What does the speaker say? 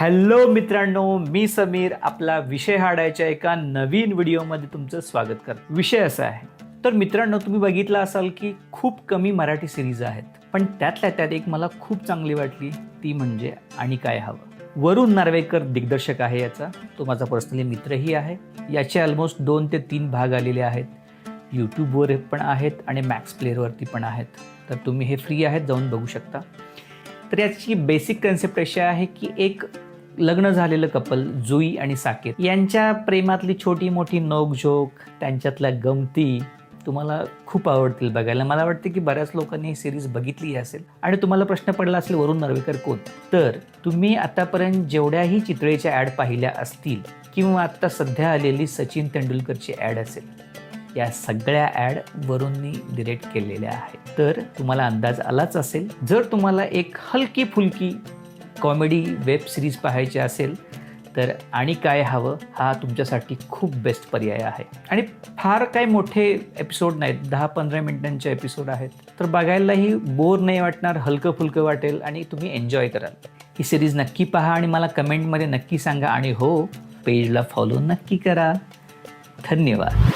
Hello मित्रांनो मी समीर आपला विषय हाडायच्या एका नवीन व्हिडिओमध्ये तुमचं स्वागत करतो. विषय असा आहे तर मित्रांनो तुम्ही बघितलं असाल की खूप कमी मराठी सिरीज आहेत पण त्यातल्या त्यात एक मला खूप चांगली वाटली ती म्हणजे आणि काय हवं? वरुण नार्वेकर दिग्दर्शक आहे याचा तो माझा पर्सनली मित्रही आहे. याचे ऑलमोस्ट दोन ते तीन भाग आलेले आहेत. यूट्यूबवर पण आहेत आणि मॅक्स प्लेअरवरती पण आहेत. तर तुम्ही हे फ्री आहेत जाऊन बघू शकता. तर याची बेसिक कन्सेप्ट अशी आहे की एक लग्न झालेलं कपल जुई आणि साकेत यांच्या प्रेमातली छोटी मोठी नोकझोक त्यांच्यातल्या गमती तुम्हाला खूप आवडतील बघायला. मला वाटते की बऱ्याच लोकांनी ही सिरीज बघितली असेल. आणि तुम्हाला प्रश्न पडला असेल वरुण नर्वेकर कोण? तर तुम्ही आतापर्यंत जेवढ्याही चितळेच्या ॲड पाहिल्या असतील किंवा आत्ता सध्या आलेली सचिन तेंडुलकरची ॲड असेल या सगळ्या ॲड वरूननी डिरेक्ट केलेल्या आहेत. तर तुम्हाला अंदाज आलाच असेल. जर तुम्हाला एक हलकी फुलकी कॉमेडी वेब सिरीज पाहायची असेल तर आणि काय हवं हा तुमच्यासाठी खूप बेस्ट पर्याय आहे. आणि फार काय मोठे एपिसोड नाहीत. दहा पंधरा मिनिटांचे एपिसोड आहेत. तर बघायलाही बोर नाही वाटणार हलकं फुलकं वाटेल आणि तुम्ही एन्जॉय कराल. ही सिरीज नक्की पहा आणि मला कमेंटमध्ये नक्की सांगा आणि हो पेजला फॉलो नक्की करा. धन्यवाद.